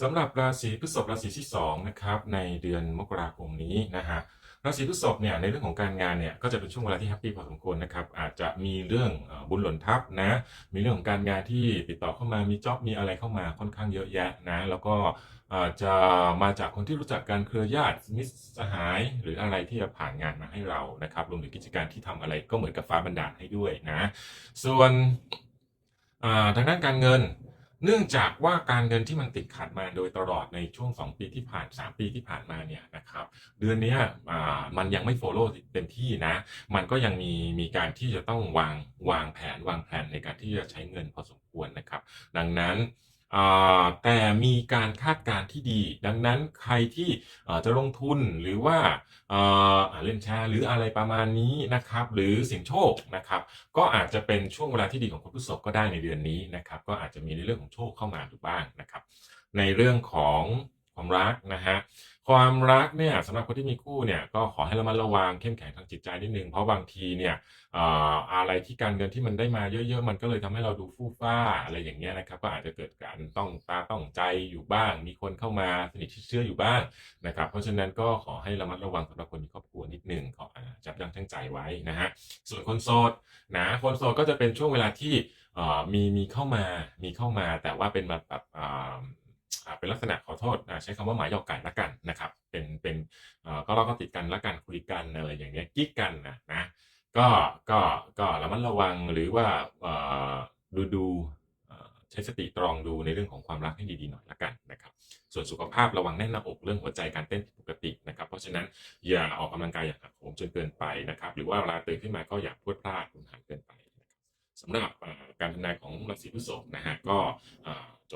สำหรับราศีพฤษภราศีที่2นะครับในเดือนมกราคมนี้นะฮะราศีพฤษภเนี่ยในเรื่องของการงานเนี่ยก็จะเป็นช่วงเวลาที่แฮปปี้พอสมควรนะครับอาจจะมีเรื่องบุญหล่นทับนะมีเรื่องของการงานที่ติดต่อเข้ามามีจ็อบมีอะไรเข้ามาค่อนข้างเยอะแยะนะแล้วก็อาจจะมาจากคนที่รู้จักกันเครือญาติมิตรสหาย หรืออะไรที่จะผ่านงานมาให้เรานะครับรวมถึงกิจการที่ทำอะไรก็เหมือนกับฟ้าบันดาลให้ด้วยนะส่วนทางด้านการเงิน เนื่องจากว่าการเงินที่มันติดขัดมาโดยตลอดในช่วง 2 ปีที่ผ่าน 3 ปีที่ผ่านมาเนี่ยนะครับเดือนนี้มันยังไม่โฟลว์เต็มที่นะ มันก็ยังมีมีการที่จะต้องวางวางแผนวางแผนในการที่จะใช้เงินพอสมควรนะครับ ดังนั้น แต่มีการคาดการณ์ที่ดี ดังนั้นใครที่จะลงทุนหรือว่าเอ่ออ่าเล่นแชร์หรืออะไรประมาณนี้นะครับ หรือเสี่ยงโชคนะครับ ก็อาจจะเป็นช่วงเวลาที่ดีของคนพฤษภก็ได้ในเดือนนี้นะครับ ก็อาจจะมีในเรื่องของโชคเข้ามาอยู่บ้างนะครับ ในเรื่องของ ความรักนะฮะความรักเนี่ยสำหรับคนที่มีคู่เนี่ยก็ขอให้ระมัดระวังเข้มแข็งทางจิตใจนิดนึงเพราะบางทีเนี่ยเอ่ออะไรที่การเงินที่มันได้มาเยอะๆ มันก็เลยทำให้เราดูฟู่ฟ้าอะไรอย่างเงี้ยนะครับก็อาจจะเกิดการต้องตาต้องใจอยู่บ้าง มีคนเข้ามาสนิทชิดเชื้ออยู่บ้างนะครับเพราะฉะนั้นก็ขอให้ระมัดระวังสำหรับคนมีครอบครัวนิดนึงขออ่าจับยั้งชั่งใจไว้นะฮะส่วนคนโสดนะคนโสดก็จะเป็นช่วงเวลาที่เอ่อมีมีเข้ามามีเข้ามาแต่ว่าเป็นแบบแบบอ่า เป็นลักษณะขอโทษใช้คำว่าหมายหยอกไก่ละกันนะครับเป็นเป็นก็เราก็ติดกันละกันคุยกันอะไรอย่างเงี้ยกิ๊กกันนะนะก็ก็ก็ระมัดระวังหรือว่าดูดูใช้สติตรองดูในเรื่องของความรักให้ดีๆหน่อยละกันนะครับ ส่วนสุขภาพระวังแน่นหน้าอกเรื่องหัวใจการเต้นผิดปกตินะครับ เพราะฉะนั้นอย่าออกกำลังกายอย่างหักโหมจนเกินไปนะครับ หรือว่าเวลาตื่นขึ้นมาก็อย่าพรวดพลาดหุนหันเกินไปสำหรับการทำนายของราศีพฤษภนะฮะก็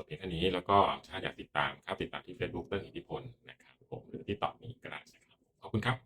บเพียงแค่นี้ แล้วก็ถ้าอยากติดตามครับติดตามที่ Facebook เติ้งอิทธิพลนะครับผมหรือที่ตอบนี้ก็ได้นะครับขอบคุณครับ